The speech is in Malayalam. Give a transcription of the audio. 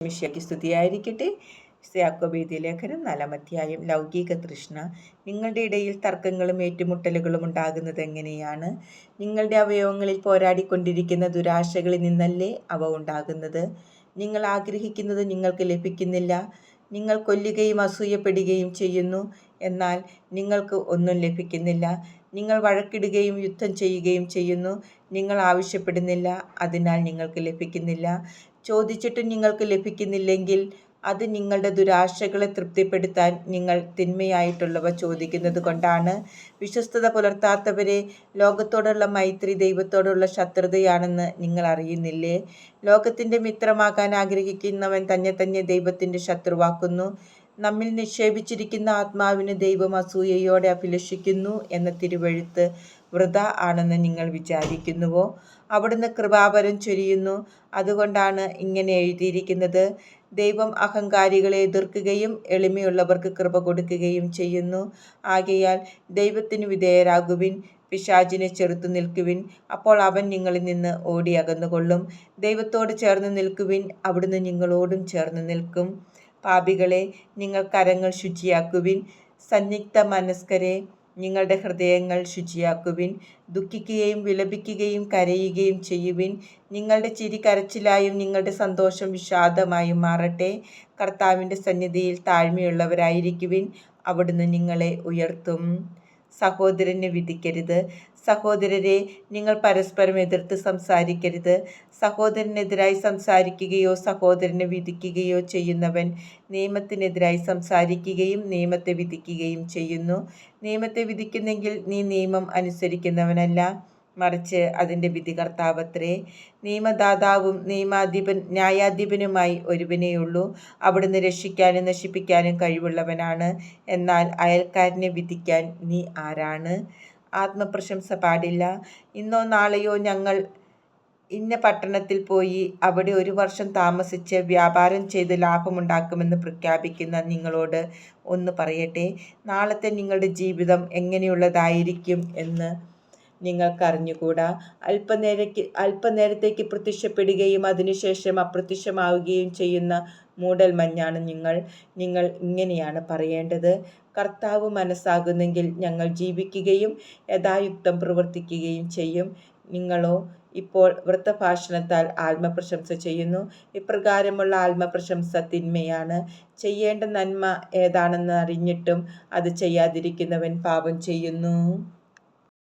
മിഷ്യയ്ക്ക് സ്തുതിയായിരിക്കട്ടെ. യാക്കോബേദ്യ ലേഖനം നാലാം അധ്യായം. ലൗകിക തൃഷ്ണ. നിങ്ങളുടെ ഇടയിൽ തർക്കങ്ങളും ഏറ്റുമുട്ടലുകളും ഉണ്ടാകുന്നത് എങ്ങനെയാണ്? നിങ്ങളുടെ അവയവങ്ങളിൽ പോരാടിക്കൊണ്ടിരിക്കുന്ന ദുരാശകളിൽ നിന്നല്ലേ അവ ഉണ്ടാകുന്നത്? നിങ്ങൾ ആഗ്രഹിക്കുന്നത് നിങ്ങൾക്ക് ലഭിക്കുന്നില്ല. നിങ്ങൾ കൊല്ലുകയും അസൂയപ്പെടുകയും ചെയ്യുന്നു. എന്നാൽ നിങ്ങൾക്ക് ഒന്നും ലഭിക്കുന്നില്ല. നിങ്ങൾ വഴക്കിടുകയും യുദ്ധം ചെയ്യുകയും ചെയ്യുന്നു. നിങ്ങൾ ആവശ്യപ്പെടുന്നില്ല. അതിനാൽ നിങ്ങൾക്ക് ലഭിക്കുന്നില്ല. ചോദിച്ചിട്ടും നിങ്ങൾക്ക് ലഭിക്കുന്നില്ലെങ്കിൽ അത് നിങ്ങളുടെ ദുരാശകളെ തൃപ്തിപ്പെടുത്താൻ നിങ്ങൾ തിന്മയായിട്ടുള്ളവ ചോദിക്കുന്നത് കൊണ്ടാണ്. വിശ്വസ്തത പുലർത്താത്തവരെ ലോകത്തോടുള്ള മൈത്രി ദൈവത്തോടുള്ള ശത്രുതയാണെന്ന് നിങ്ങൾ അറിയുന്നില്ലേ? ലോകത്തിന്റെ മിത്രമാകാൻ ആഗ്രഹിക്കുന്നവൻ തന്നെ തന്നെ ദൈവത്തിന്റെ ശത്രുവാക്കുന്നു. നമ്മിൽ നിക്ഷേപിച്ചിരിക്കുന്ന ആത്മാവിന് ദൈവം അസൂയയോടെ അഭിലഷിക്കുന്നു എന്ന തിരുവഴുത്ത് വൃത ആണെന്ന് നിങ്ങൾ വിചാരിക്കുന്നുവോ? അവിടുന്ന് കൃപാപരം ചൊരിയുന്നു. അതുകൊണ്ടാണ് ഇങ്ങനെ എഴുതിയിരിക്കുന്നത്. ദൈവം അഹങ്കാരികളെ എതിർക്കുകയും എളിമയുള്ളവർക്ക് കൃപ കൊടുക്കുകയും ചെയ്യുന്നു. ആകയാൽ ദൈവത്തിന് വിധേയരാകുവിൻ പിശാചിനെ ചെറുത്തു നിൽക്കുവിൻ. അപ്പോൾ അവൻ നിങ്ങളിൽ നിന്ന് ഓടി അകന്നുകൊള്ളും. ദൈവത്തോട് ചേർന്ന് നിൽക്കുവിൻ അവിടുന്ന് നിങ്ങളോടും ചേർന്ന് നിൽക്കും. പാപികളെ നിങ്ങൾ കരങ്ങൾ ശുചിയാക്കുവിൻ. സന്നിഗ്ധ മനസ്കരെ നിങ്ങളുടെ ഹൃദയങ്ങൾ ശുചിയാക്കുവിൻ. ദുഃഖിക്കുകയും വിലപിക്കുകയും കരയുകയും ചെയ്യുവിൻ. നിങ്ങളുടെ ചിരി കരച്ചിലായും നിങ്ങളുടെ സന്തോഷം വിഷാദമായും മാറട്ടെ. കർത്താവിന്റെ സന്നിധിയിൽ താഴ്മയുള്ളവരായിരിക്കുവിൻ. അവിടുന്ന് നിങ്ങളെ ഉയർത്തും. സഹോദരനെ വിധിക്കരുത്. സഹോദരരെ നിങ്ങൾ പരസ്പരം എതിർത്ത് സംസാരിക്കരുത്. സഹോദരനെതിരായി സംസാരിക്കുകയോ സഹോദരനെ വിധിക്കുകയോ ചെയ്യുന്നവൻ നിയമത്തിനെതിരായി സംസാരിക്കുകയും നിയമത്തെ വിധിക്കുകയും ചെയ്യുന്നു. നിയമത്തെ വിധിക്കുന്നെങ്കിൽ നീ നിയമം അനുസരിക്കുന്നവനല്ല. മറിച്ച് അതിന്റെ വിധികർത്താവത്രേ. നിയമദാതാവും നിയമാധിപൻ ന്യായാധിപനുമായി ഒരുവനേയുള്ളൂ. അവിടുന്ന് രക്ഷിക്കാനും നശിപ്പിക്കാനും കഴിവുള്ളവനാണ്. എന്നാൽ അയൽക്കാരനെ വിധിക്കാൻ നീ ആരാണ്? ആത്മപ്രശംസ പാടില്ല. ഇന്നോ നാളെയോ ഞങ്ങൾ ഇന്ന പട്ടണത്തിൽ പോയി അവിടെ ഒരു വർഷം താമസിച്ച് വ്യാപാരം ചെയ്ത് ലാഭമുണ്ടാക്കുമെന്ന് പ്രഖ്യാപിക്കുന്ന നിങ്ങളോട് ഒന്ന് പറയട്ടെ? നാളത്തെ നിങ്ങളുടെ ജീവിതം എങ്ങനെയുള്ളതായിരിക്കും എന്ന് നിങ്ങൾക്കറിഞ്ഞുകൂടാ. അല്പനേരയ്ക്ക് അല്പനേരത്തേക്ക് പ്രത്യക്ഷപ്പെടുകയും അതിനുശേഷം അപ്രത്യക്ഷമാവുകയും ചെയ്യുന്ന മൂടൽമഞ്ഞാണ് നിങ്ങൾ. നിങ്ങൾ ഇങ്ങനെയാണ് പറയേണ്ടത്. കർത്താവ് മനസ്സാകുന്നെങ്കിൽ ഞങ്ങൾ ജീവിക്കുകയും യഥായുക്തം പ്രവർത്തിക്കുകയും ചെയ്യും. നിങ്ങളോ ഇപ്പോൾ വൃത്തഭാഷണത്താൽ ആത്മപ്രശംസ ചെയ്യുന്നു. ഇപ്രകാരമുള്ള ആത്മപ്രശംസ തിന്മയാണ്. ചെയ്യേണ്ട നന്മ ഏതാണെന്ന് അറിഞ്ഞിട്ടും അത് ചെയ്യാതിരിക്കുന്നവൻ പാപം ചെയ്യുന്നു.